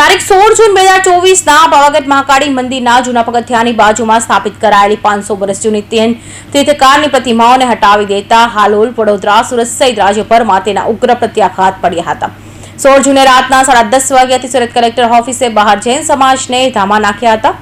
તારીખ સોળ જૂન બે હજાર ચોવીસના પાવાગઢ મહાકાળી મંદિરના જૂના પગથિયાની બાજુમાં સ્થાપિત કરાયેલી પાંચસો વર્ષ જૂની તેન તીર્થકારની પ્રતિમાઓને હટાવી દેતા હાલોલ, વડોદરા, સુરત સહિત રાજ્યભરમાં તેના ઉગ્ર પ્રત્યાઘાત પડ્યા હતા. સોળ જૂને રાતના સાડા દસ વાગ્યાથી સુરત કલેક્ટર ઓફિસે બહાર જૈન સમાજને ધામા નાખ્યા હતા.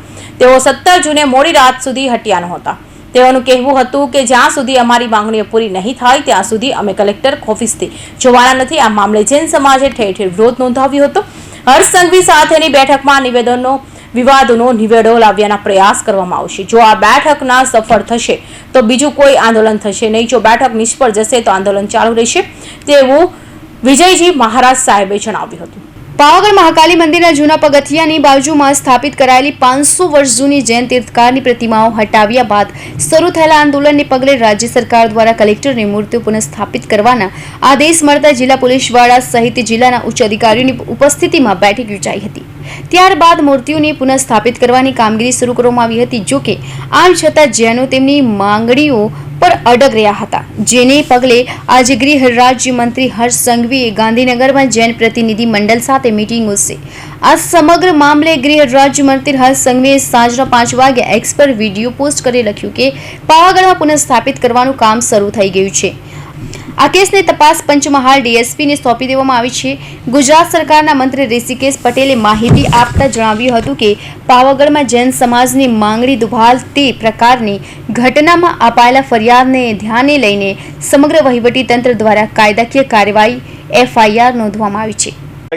તેઓ સત્તર જૂને મોડી રાત સુધી હટ્યા નહોતા. તેઓનું કહેવું હતું કે જ્યાં સુધી અમારી માંગણીઓ પૂરી નહીં થાય, ત્યાં સુધી અમે કલેક્ટર ઓફિસથી જોવાના નથી. આ મામલે જૈન સમાજે ઠેર ઠેર વિરોધ નોંધાવ્યો હતો. હર્ષ સંઘવી સાથેની બેઠકમાં નિવેદનો વિવાદોનો નિવેડો લાવ્યાના પ્રયાસ કરવામાં આવશે. જો આ બેઠક ના સફળ થશે, તો બીજું કોઈ આંદોલન થશે નહીં. જો બેઠક નિષ્ફળ જશે, તો આંદોલન ચાલુ રહેશે. તેવું વિજયજી મહારાજ સાહેબે જણાવ્યું હતું. પાવાગઢ મહાકાલી મંદિરના જૂના પગથિયાની બાજુમાં સ્થાપિત કરાયેલી પાંચસો વર્ષ જૂની જૈન તીર્થકારની પ્રતિમાઓ હટાવ્યા બાદ શરૂ થયેલા આંદોલનને પગલે રાજ્ય સરકાર દ્વારા કલેક્ટરની મૂર્તિઓ પુનઃસ્થાપિત કરવાના આદેશ મળતા જિલ્લા પોલીસ વડા સહિત જિલ્લાના ઉચ્ચ અધિકારીઓની ઉપસ્થિતિમાં બેઠક યોજાઈ હતી. ત્યારબાદ મૂર્તિઓને પુનઃસ્થાપિત કરવાની કામગીરી શરૂ કરવામાં આવી હતી જોકે આમ છતાં જૈનો તેમની માંગણીઓ પર અડગ રહ્યા હતા. જેને પગલે આજે ગૃહ રાજ્યમંત્રી હર્ષ સંઘવીએ ગાંધીનગરમાં જૈન પ્રતિનિધિ મંડળ સાથે મિટિંગ યોજશે આ સમગ્ર મામલે ગૃહ રાજ્યમંત્રી હર્ષ સંઘવીએ સાંજના પાંચ વાગે એક્સ પર વીડિયો પોસ્ટ કરી લખ્યું કે પાવાગઢમાં પુનઃસ્થાપિત કરવાનું કામ શરૂ થઈ ગયું છે. આ કેસની તપાસ પંચમહાલ ડીએસપીને સોંપી દેવામાં આવી છે. ગુજરાત સરકારના મંત્રી ઋષિકેશ પટેલે માહિતી આપતા જણાવ્યું હતું કે પાવાગઢમાં જૈન સમાજની માંગણી દુભાલ તે પ્રકારની ઘટનામાં અપાયેલા ફરિયાદને ધ્યાને લઈને સમગ્ર વહીવટીતંત્ર દ્વારા કાયદાકીય કાર્યવાહી એફઆઈઆર નોંધવામાં આવી છે.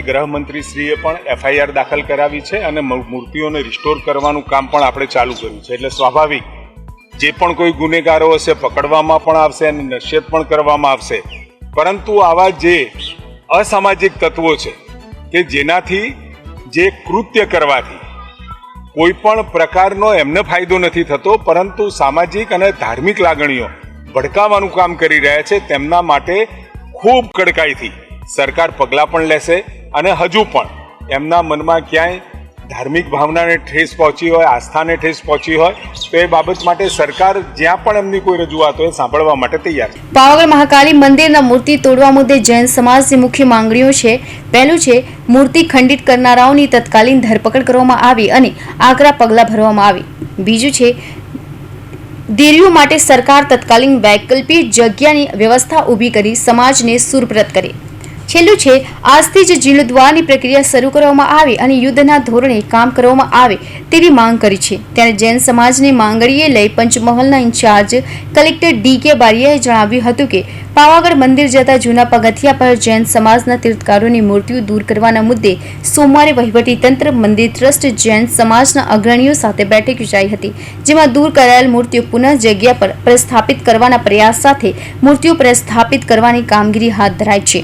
ગૃહમંત્રીશ્રીએ પણ એફઆઈઆર દાખલ કરાવી છે અને મૂર્તિઓને રિસ્ટોર કરવાનું કામ પણ આપણે ચાલુ કર્યું છે. એટલે સ્વાભાવિક જે પણ કોઈ ગુનેગારો હશે, પકડવામાં પણ આવશે અને નશ્યત પણ કરવામાં આવશે. પરંતુ આવા જે અસામાજિક તત્વો છે કે જેનાથી જે કૃત્ય કરવાથી કોઈ પણ પ્રકારનો એમને ફાયદો નથી થતો, પરંતુ સામાજિક અને ધાર્મિક લાગણીઓ ભડકાવાનું કામ કરી રહ્યા છે, તેમના માટે ખૂબ કડકાઈથી સરકાર પગલાં પણ લેશે અને હજુ પણ એમના મનમાં ક્યાંય ધાર્મિક ભાવનાને ઠેસ પહોંચી હોય, આસ્થાને ઠેસ પહોંચી હોય, તો એ બાબત માટે સરકાર જ્યાં પણ એમની કોઈ રજૂઆત હોય, સાંભળવા માટે તૈયાર છે. પાવાગઢ મહાકાલી મંદિરના મૂર્તિ તોડવા મુદ્દે જૈન સમાજની મુખ્ય માંગણીઓ છે. પહેલું છે, મૂર્તિ ખંડિત કરનારાઓની તત્કાલીન ધરપકડ કરવામાં આવી અને આકરા પગલાં ભરવામાં આવે. બીજું છે, દેરીઓ માટે સરકાર તત્કાલીન વૈકલ્પિક જગ્યાની વ્યવસ્થા ઊભી કરી સમાજને સુરપ્રત કરે. છેલ્લું છે, આજથી જ જીર્ણોદ્વારની પ્રક્રિયા શરૂ કરવામાં આવે અને યુદ્ધના ધોરણે કામ કરવામાં આવે તેવી માંગ કરી છે. ત્યારે જૈન સમાજની માંગણીએ લઈ પંચમહલના ઇન્ચાર્જ કલેક્ટર ડી કે બારિયાએ જણાવ્યું હતું કે, પાવાગઢ મંદિર જતા જૂના પગથિયા પર જૈન સમાજના તીર્થકારોની મૂર્તિઓ દૂર કરવાના મુદ્દે સોમવારે વહીવટીતંત્ર મંદિર ટ્રસ્ટ જૈન સમાજના અગ્રણીઓ સાથે બેઠક યોજાઈ હતી, જેમાં દૂર કરાયેલ મૂર્તિઓ પુનઃ જગ્યા પર પ્રસ્થાપિત કરવાના પ્રયાસ સાથે મૂર્તિઓ પ્રસ્થાપિત કરવાની કામગીરી હાથ ધરાઈ છે.